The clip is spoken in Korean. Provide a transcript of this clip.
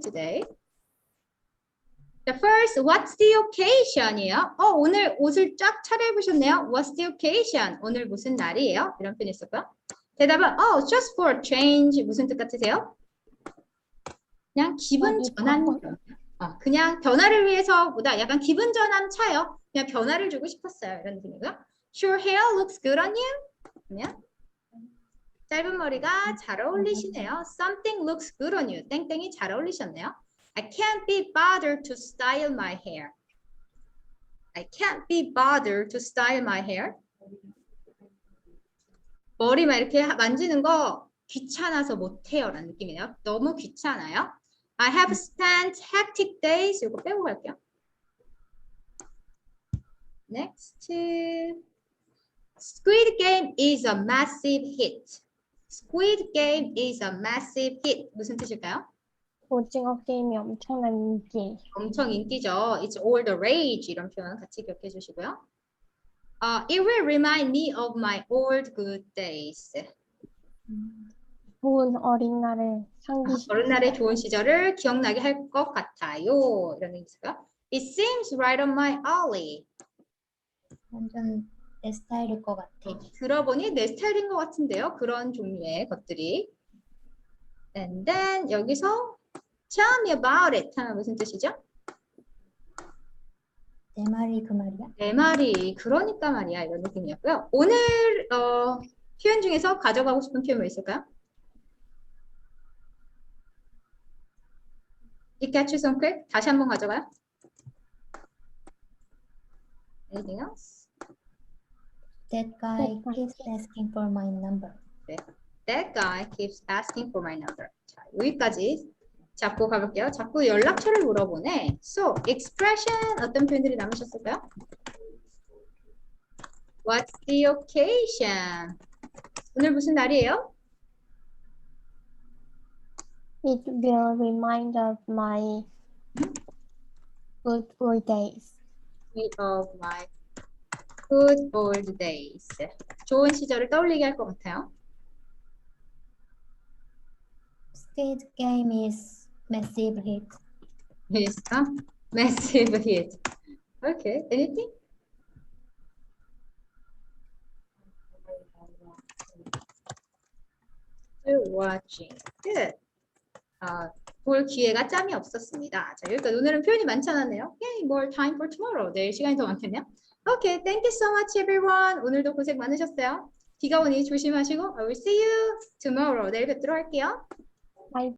today? The first, what's the occasion이에요. 어, 오늘 옷을 쫙 차려입으셨네요. What's the occasion? 오늘 무슨 날이에요? 이런 표현이 있었고요. 대답은, 어, just for a change. 무슨 뜻 같으세요? 그냥 기분 전환. 어, 그냥 변화를 위해서보다 약간 기분 전환 차요. 그냥 변화를 주고 싶었어요. 이런 느낌이고요. Your hair looks good on you. 그러면 짧은 머리가 잘 어울리시네요. Something looks good on you. 땡땡이 잘 어울리셨네요. I can't be bothered to style my hair. I can't be bothered to style my hair. 머리만 이렇게 하- 만지는 거 귀찮아서 못해요. 라는 느낌이네요. 너무 귀찮아요. I have spent hectic days. 이거 빼고 갈게요. Next. Squid Game is a massive hit. Squid Game is a massive hit. 무슨 뜻일까요? 오징어 게임이 엄청난 인기. 엄청 인기죠. It's all the rage 이런 표현 같이 기억해 주시고요. 아, it will remind me of my old good days. 좋은 어린 날을 상기시. 어른 날의 좋은 시절을 기억나게 할 것 같아요. 이런 의미고요. It seems right on my alley. 완전 내 스타일일 것 같아. 들어보니 내 스타일인 것 같은데요. 그런 종류의 것들이. And then 여기서 tell me about it 하면 무슨 뜻이죠? 내 말이 그 말이야? 내 말이 그러니까 말이야 이런 느낌이었고요. 오늘 어, 표현 중에서 가져가고 싶은 표현 뭐 있을까요? It gets you some quick. 다시 한번 가져가요. Anything else? That guy keeps asking for my number. That guy keeps asking for my number. 자, 여기까지 잡고 가볼게요. 자꾸 연락처를 물어보네. So, expression 어떤 표현들이 남으셨을까요? What's the occasion? 오늘 무슨 날이에요? It will remind of my good old days. Of my good old days. 좋은 시절을 떠올리게 할 것 같아요. Squid Game is massive hit. It's a massive hit. Okay, anything? Watching. Good. 아, 볼 기회가 짬이 없었습니다. 자, 여기까지 오늘은 표현이 많지 않았네요. Yay, more time for tomorrow. 내일 시간이 더 많겠네요. Okay, thank you so much everyone. 오늘도 고생 많으셨어요. 비가 오니 조심하시고 I will see you tomorrow. 내일 뵙도록 할게요. Bye.